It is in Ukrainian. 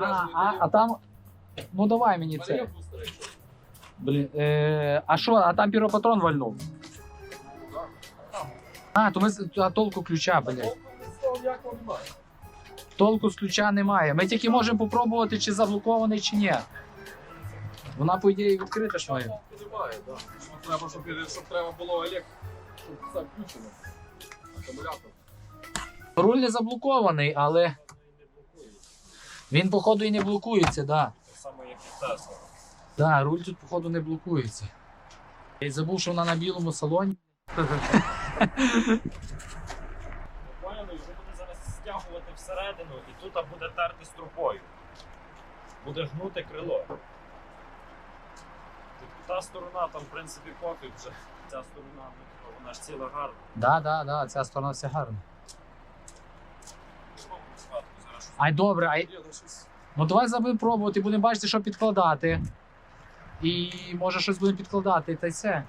А, а, а там. Ну давай мені це. Блін. Е, а що, а там піропатрон вальнув? А, то ми з- а толку ключа, блядь. Толку з ключа немає. Ми тільки можемо попробувати, чи заблокований, чи ні. Вона, по ідеї, відкрита ж має. Немає, так. Треба, щоб, щоб треба було електро, щоб все включено. Акумулятор. Руль не заблокований, але він, походу, і не блокується, так. Да. Так само, як і Тесла. Да, руль тут, походу, не блокується. Я й забув, що вона на білому салоні. Поняли, вже буде зараз стягувати всередину і тут буде терти струпою. Буде гнути крило. Типу, Та сторона там, в принципі, пофіг вже. Ця сторона, ну, типу, вона ж ціла гарна. Да, да, да, ця сторона вся гарна. Зараз щось Ай, добре, ай, ну, давай забудемо пробувати, будемо бачити, що підкладати. І може щось будемо підкладати, та й все.